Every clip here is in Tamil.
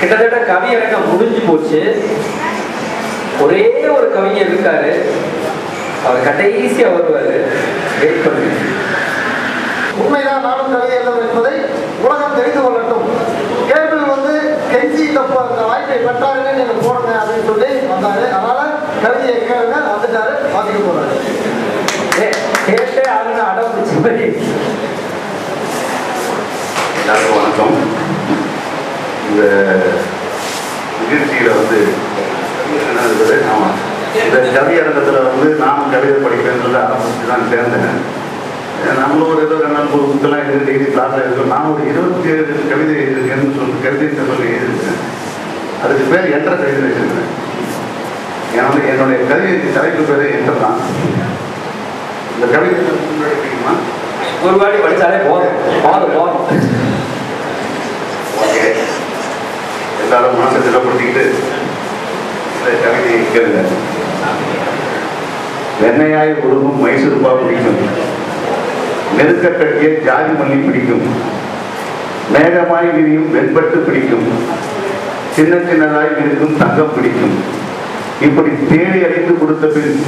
கிட்டத்தட்ட கவியரங்கம் முடிஞ்சு போச்சு. ஒரே ஒரு கவிஞர் இருக்காரு. அவர் கடைசியா வருவாரு. வெயிட் பண்ணுங்க. உண்மைதான் நானும் கவிதை எழுதும் என்பதை உலகம் தெரிந்து கொள்ளட்டும். கேபிள் வந்து கெஞ்சி தப்பு அந்த வாய்ப்பை பெற்றாருன்னு நீங்க போடுங்க அப்படின்னு சொல்லி வந்தாரு. அதனால கவிதையை கேளுங்க வந்துட்டாரு வாசிக்க போறாரு. ஏ, கேட்டே ஆகணும் அடம் எல்லாருக்கும் வணக்கம். இந்த நிகழ்ச்சியில் வந்து என்ன இருக்குது ஆமாம் இந்த கவியரங்கத்தில் வந்து நான் கவிதை படிக்கிறேன்றதை ஆரம்பித்து தான் சேர்ந்தேன். நம்மளும் ஒரு ஏதோ ரெண்டு நாள் புத்தெல்லாம் எழுதி எழுதி கிளாஸில் இருக்கோம் நான் ஒரு இருபத்தி ஏழு கவிதை எழுதிருக்கேன்னு சொல்லி கவிதை சொல்லி எழுதியிருக்கேன். அதுக்கு பேர் என்ற கவிதை வச்சிருக்கேன் என்னோட என்னுடைய கவிதை தலைப்பு பேர் என்ற தான். இந்த கவிதை முன்னாடி ஒரு வாட்டி படித்தாலே போதும். போதும் போதும் மனசில் மனசை கவிதையை கேளுங்க வெண்ணையாய் உருகும் மைசூர்பா பிடிக்கும். நெருக்க கட்டிய ஜாதி மல்லி பிடிக்கும். மேகமாய் விரியும் வெண்பட்டு பிடிக்கும். சின்ன சின்னதாய் இருக்கும் தங்கம் பிடிக்கும். இப்படி தேடி அறிந்து கொடுத்த பின்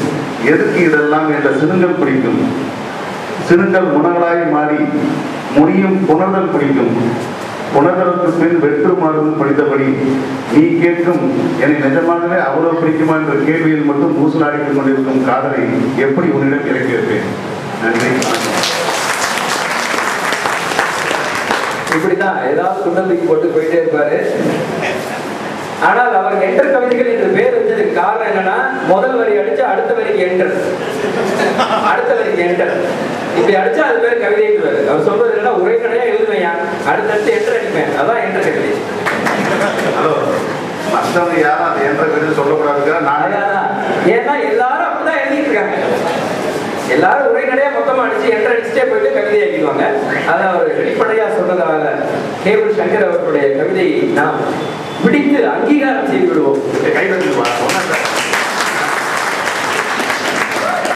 எதுக்கு இதெல்லாம் என்ற சிறுங்கள் பிடிக்கும். சிறுங்கள் முனங்களாய் மாறி முடியும் புணர்தல் பிடிக்கும். புணர்தலுக்கு பின் வெற்று மாறுதல் படித்தபடி நீ கேட்கும் எனக்கு நிஜமாகவே அவ்வளவு பிடிக்குமா என்ற கேள்வியில் மட்டும் ஊசலாடித்துக் கொண்டிருக்கும் காதலை எப்படி உன்னிடம் இறக்கி வைப்பேன்? நன்றி இப்படிதான் ஏதாவது குண்டலுக்கு போட்டு போயிட்டே இருப்பாரு. ஆனால் அவர் என்டர் கவிதைகள் என்று பேர் வச்சதுக்கு காரணம் என்னன்னா முதல் வரி அடிச்சு அடுத்த வரிக்கு என்டர் அடுத்த வரிக்கு என்டர் இப்படி அடிச்சா அது பேர் கவிதை அவர் சொல்றது என்னன்னா உரைநடையா எழுதுவையா அடுத்தடுத்து என்டர் அடிப்பேன் அதான் என்டர் கவிதை ஹலோ மற்றவங்க யாரும் அதை என்ற கருத்து சொல்லக்கூடாதுங்கிற நான் அதான். ஏன்னா எல்லாரும் அப்படிதான் எழுதிட்டு இருக்காங்க. எல்லாரும் உரைநடையா மொத்தமா அடிச்சு என்ற அடிச்சுட்டே போயிட்டு கவிதை எழுதிடுவாங்க. அதை அவர் வெளிப்படையா சொன்னதால கேபிள் சங்கர் அவர்களுடைய கவிதையை நாம் பிடித்து அங்கீகாரம் செய்து விடுவோம். கை